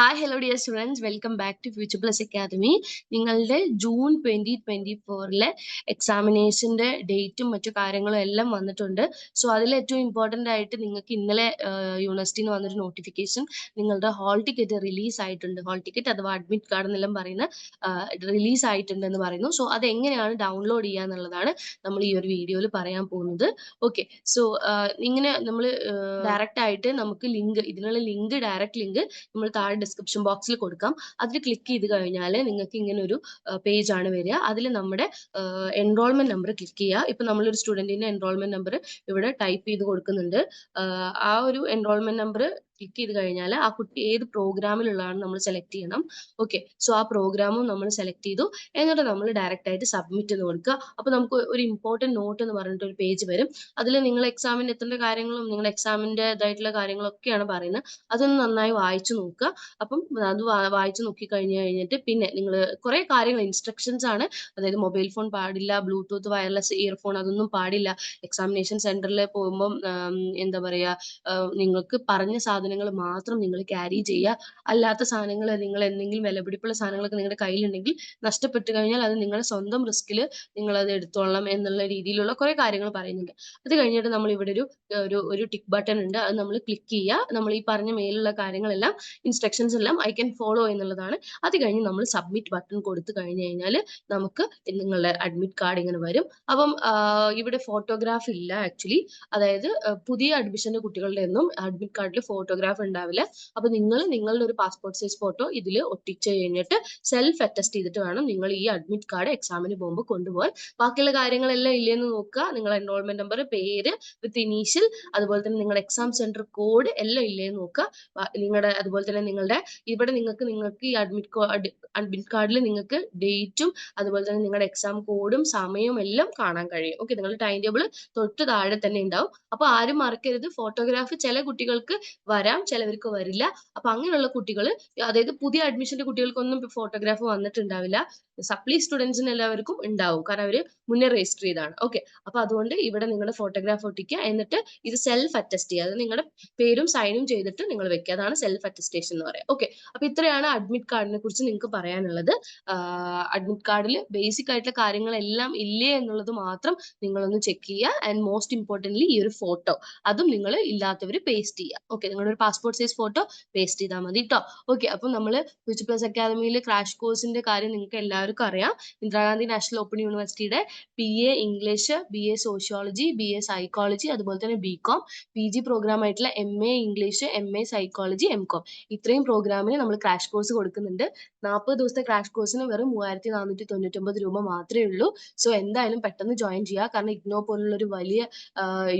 Hi hello dear students welcome back to future plus academy നിങ്ങളുടെ June twenty twenty ഫോറിലെ എക്സാമിനേഷന്റെ ഡേറ്റും മറ്റു കാര്യങ്ങളും എല്ലാം വന്നിട്ടുണ്ട്. സോ അതിൽ ഏറ്റവും ഇമ്പോർട്ടന്റ് ആയിട്ട് നിങ്ങൾക്ക് ഇന്നലെ യൂണിവേഴ്സിറ്റിയിൽ നിന്ന് വന്നൊരു നോട്ടിഫിക്കേഷൻ നിങ്ങളുടെ ഹാൾ ടിക്കറ്റ് റിലീസ് ആയിട്ടുണ്ട്. ഹാൾ ടിക്കറ്റ് അഥവാ അഡ്മിറ്റ് കാർഡ് എന്നെല്ലാം പറയുന്ന റിലീസ് ആയിട്ടുണ്ട് എന്ന് പറയുന്നു. സോ അത് എങ്ങനെയാണ് ഡൗൺലോഡ് ചെയ്യുക എന്നുള്ളതാണ് നമ്മൾ ഈ ഒരു വീഡിയോയിൽ പറയാൻ പോകുന്നത്. ഓക്കെ സോ ഇങ്ങനെ നമ്മൾ ഡയറക്റ്റ് ആയിട്ട് നമുക്ക് ലിങ്ക് ഇതിനുള്ള ലിങ്ക് ഡയറക്റ്റ് ലിങ്ക് നമ്മൾ താഴെ ഡിസ്ക്രിപ്ഷൻ ബോക്സിൽ കൊടുക്കാം. അതിൽ ക്ലിക്ക് ചെയ്ത് കഴിഞ്ഞാൽ നിങ്ങൾക്ക് ഇങ്ങനെ ഒരു പേജ് ആണ് വരിക. അതിൽ നമ്മുടെ എൻറോൾമെന്റ് നമ്പർ ക്ലിക്ക് ചെയ്യുക. ഇപ്പൊ നമ്മളൊരു സ്റ്റുഡന്റിന്റെ എൻറോൾമെന്റ് നമ്പർ ഇവിടെ ടൈപ്പ് ചെയ്ത് കൊടുക്കുന്നുണ്ട്. ആ ഒരു എൻറോൾമെന്റ് നമ്പർ ക്ലിക്ക് ചെയ്ത് കഴിഞ്ഞാൽ ആ കുട്ടി ഏത് പ്രോഗ്രാമിലുള്ളതാണ് നമ്മൾ സെലക്ട് ചെയ്യണം. ഓക്കെ സോ ആ പ്രോഗ്രാമും നമ്മൾ സെലക്ട് ചെയ്തു. എന്നിട്ട് നമ്മൾ ഡയറക്റ്റ് ആയിട്ട് സബ്മിറ്റ് എന്ന് കൊടുക്കുക. അപ്പോൾ നമുക്ക് ഒരു ഇമ്പോർട്ടന്റ് നോട്ട് എന്ന് പറഞ്ഞിട്ട് ഒരു പേജ് വരും. അതിൽ നിങ്ങൾ എക്സാമിന് എത്തേണ്ട കാര്യങ്ങളും നിങ്ങളുടെ എക്സാമിന്റെതായിട്ടുള്ള കാര്യങ്ങളൊക്കെയാണ് പറയുന്നത്. അതൊന്ന് നന്നായി വായിച്ചു നോക്കുക. അപ്പം അത് വായിച്ചു നോക്കി കഴിഞ്ഞു കഴിഞ്ഞിട്ട് പിന്നെ നിങ്ങൾ കുറേ കാര്യങ്ങൾ ഇൻസ്ട്രക്ഷൻസ് ആണ്. അതായത് മൊബൈൽ ഫോൺ പാടില്ല ബ്ലൂടൂത്ത് വയർലെസ് ഇയർഫോൺ അതൊന്നും പാടില്ല. എക്സാമിനേഷൻ സെന്ററിൽ പോകുമ്പം എന്താ പറയുക നിങ്ങൾക്ക് പറഞ്ഞ സാധനം സാധനങ്ങൾ മാത്രം നിങ്ങൾ ക്യാരി ചെയ്യുക. അല്ലാത്ത സാധനങ്ങൾ നിങ്ങൾ എന്തെങ്കിലും വിലപിടിപ്പുള്ള സാധനങ്ങളൊക്കെ നിങ്ങളുടെ കയ്യിലുണ്ടെങ്കിൽ നഷ്ടപ്പെട്ടു കഴിഞ്ഞാൽ അത് നിങ്ങളുടെ സ്വന്തം റിസ്കിൽ നിങ്ങൾ അത് എടുത്തോളാം എന്നുള്ള രീതിയിലുള്ള കുറെ കാര്യങ്ങൾ പറയുന്നുണ്ട്. അത് കഴിഞ്ഞിട്ട് നമ്മൾ ഇവിടെ ഒരു ഒരു ഒരു ടിക്ക് ബട്ടൺ ഉണ്ട്. അത് നമ്മൾ ക്ലിക്ക് ചെയ്യുക. നമ്മൾ ഈ പറഞ്ഞ മേലുള്ള കാര്യങ്ങളെല്ലാം ഇൻസ്ട്രക്ഷൻസ് എല്ലാം ഐ ക്യാൻ ഫോളോ എന്നുള്ളതാണ്. അത് കഴിഞ്ഞ് നമ്മൾ സബ്മിറ്റ് ബട്ടൺ കൊടുത്തു കഴിഞ്ഞു കഴിഞ്ഞാൽ നമുക്ക് നിങ്ങളുടെ അഡ്മിറ്റ് കാർഡ് ഇങ്ങനെ വരും. അപ്പം ഇവിടെ ഫോട്ടോഗ്രാഫ് ഇല്ല ആക്ച്വലി അതായത് പുതിയ അഡ്മിഷന്റെ കുട്ടികളുടെ ഒന്നും അഡ്മിറ്റ് കാർഡിൽ ഫോട്ടോഗ്രാഫ് ഉണ്ടാവില്ല. അപ്പൊ നിങ്ങൾ നിങ്ങളുടെ ഒരു പാസ്പോർട്ട് സൈസ് ഫോട്ടോ ഇതിൽ ഒട്ടിച്ച് കഴിഞ്ഞിട്ട് സെൽഫ് അറ്റസ്റ്റ് ചെയ്തിട്ട് വേണം നിങ്ങൾ ഈ അഡ്മിറ്റ് കാർഡ് എക്സാമിന് പോകുമ്പോൾ കൊണ്ടുപോകാൻ. ബാക്കിയുള്ള കാര്യങ്ങളെല്ലാം ഇല്ലെന്ന് നോക്കുക. നിങ്ങളുടെ എൻറോൾമെന്റ് നമ്പർ പേര് വിത്ത് ഇനീഷ്യൽ അതുപോലെ തന്നെ നിങ്ങളുടെ എക്സാം സെന്റർ കോഡ് എല്ലാം ഇല്ലേന്ന് നോക്കുക. നിങ്ങളുടെ അതുപോലെ തന്നെ നിങ്ങളുടെ ഇവിടെ നിങ്ങൾക്ക് നിങ്ങൾക്ക് ഈ അഡ്മിറ്റ് അഡ്മിറ്റ് കാർഡിൽ നിങ്ങൾക്ക് ഡേറ്റും അതുപോലെ തന്നെ നിങ്ങളുടെ എക്സാം കോഡും സമയവും എല്ലാം കാണാൻ കഴിയും. ഓക്കെ നിങ്ങളുടെ ടൈം ടേബിൾ തൊട്ട് താഴെ തന്നെ ഉണ്ടാവും. അപ്പൊ ആരും മറക്കരുത്. ഫോട്ടോഗ്രാഫ് ചില കുട്ടികൾക്ക് വരാം ചിലവർക്ക് വരില്ല. അപ്പൊ അങ്ങനെയുള്ള കുട്ടികൾ അതായത് പുതിയ അഡ്മിഷന്റെ കുട്ടികൾക്കൊന്നും ഫോട്ടോഗ്രാഫ് വന്നിട്ടുണ്ടാവില്ല. സപ്ലി സ്റ്റുഡൻസിന് എല്ലാവർക്കും ഉണ്ടാവും. കാരണം അവർ മുന്നേ രജിസ്റ്റർ ചെയ്താണ് ഓക്കെ അപ്പൊ അതുകൊണ്ട് ഇവിടെ നിങ്ങളുടെ ഫോട്ടോഗ്രാഫ് ഒട്ടിക്കുക. എന്നിട്ട് ഇത് സെൽഫ് അറ്റസ്റ്റ് ചെയ്യുക. അത് നിങ്ങളുടെ പേരും സൈനും ചെയ്തിട്ട് നിങ്ങൾ വെക്കുക. അതാണ് സെൽഫ് അറ്റസ്റ്റേഷൻ എന്ന് പറയാം. ഓക്കെ അപ്പൊ ഇത്രയാണ് അഡ്മിറ്റ് കാർഡിനെ കുറിച്ച് നിങ്ങൾക്ക് പറയാനുള്ളത്. അഡ്മിറ്റ് കാർഡിൽ ബേസിക് ആയിട്ടുള്ള കാര്യങ്ങളെല്ലാം ഇല്ലേ എന്നുള്ളത് മാത്രം നിങ്ങളൊന്ന് ചെക്ക് ചെയ്യുക. ആൻഡ് മോസ്റ്റ് ഇമ്പോർട്ടന്റ്ലി ഈ ഒരു ഫോട്ടോ അതും നിങ്ങൾ ഇല്ലാത്തവർ പേസ്റ്റ് ചെയ്യുക. ഓക്കെ നിങ്ങളുടെ ഒരു പാസ്പോർട്ട് സൈസ് ഫോട്ടോ പേസ്റ്റ് ചെയ്താൽ മതി കേട്ടോ ഓക്കെ അപ്പൊ നമ്മൾ ഫ്യൂച്ചർ പ്ലസ് അക്കാദമിയിൽ ക്രാഷ് കോഴ്സിന്റെ കാര്യം നിങ്ങൾക്ക് എല്ലാവർക്കും അറിയാം. ഇന്ദിരാഗാന്ധി നാഷണൽ ഓപ്പൺ യൂണിവേഴ്സിറ്റിയുടെ P A English B A sociology B A psychology അതുപോലെ തന്നെ B com P G programme ആയിട്ടുള്ള M A English M A psychology M com ഇത്രയും പ്രോഗ്രാമിന് നമ്മൾ ക്രാഷ് കോഴ്സ് കൊടുക്കുന്നുണ്ട്. നാൽപ്പത് ദിവസത്തെ ക്രാഷ് കോഴ്സിന് വെറും മൂവായിരത്തി നാനൂറ്റി തൊണ്ണൂറ്റൊമ്പത് രൂപ മാത്രമേ ഉള്ളൂ. സോ എന്തായാലും പെട്ടെന്ന് ജോയിൻ ചെയ്യുക. കാരണം ഇഗ്നോ പോലുള്ള ഒരു വലിയ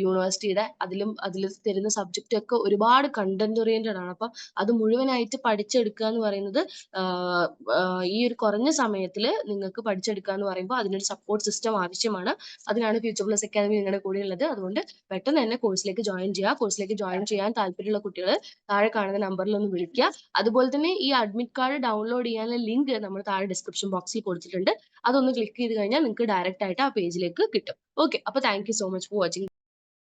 യൂണിവേഴ്സിറ്റിയുടെ അതിലും അതിൽ തരുന്ന സബ്ജക്റ്റ് ഒക്കെ ഒരുപാട് കണ്ടന്റ് ഓറിയന്റഡ് ആണ്. അപ്പം അത് മുഴുവനായിട്ട് പഠിച്ചെടുക്കുക എന്ന് പറയുന്നത് ഈ ഒരു കുറഞ്ഞ സമയത്തിൽ നിങ്ങൾക്ക് പഠിച്ചെടുക്കുക എന്ന് പറയുമ്പോൾ അതിനൊരു സപ്പോർട്ട് സിസ്റ്റം ആവശ്യമാണ്. അതിനാണ് ഫ്യൂച്ചർ പ്ലസ് അക്കാദമി നിങ്ങളുടെ കൂടെ ഉള്ളത്. അതുകൊണ്ട് പെട്ടെന്ന് തന്നെ കോഴ്സിലേക്ക് ജോയിൻ ചെയ്യുക. കോഴ്സിലേക്ക് ജോയിൻ ചെയ്യാൻ താല്പര്യമുള്ള കുട്ടികൾ താഴെ കാണുന്ന നമ്പറിൽ ഒന്ന് വിളിക്കുക. അതുപോലെ തന്നെ ഈ അഡ്മിറ്റ് കാർഡ് ഡൗൺലോഡ് ചെയ്യാനുള്ള ലിങ്ക് നമ്മൾ താഴെ ഡിസ്ക്രിപ്ഷൻ ബോക്സിൽ കൊടുത്തിട്ടുണ്ട്. അതൊന്ന് ക്ലിക്ക് ചെയ്ത് കഴിഞ്ഞാൽ നിങ്ങൾക്ക് ഡയറക്റ്റ് ആയിട്ട് ആ പേജിലേക്ക് കിട്ടും. ഓക്കെ അപ്പൊ thank so much for watching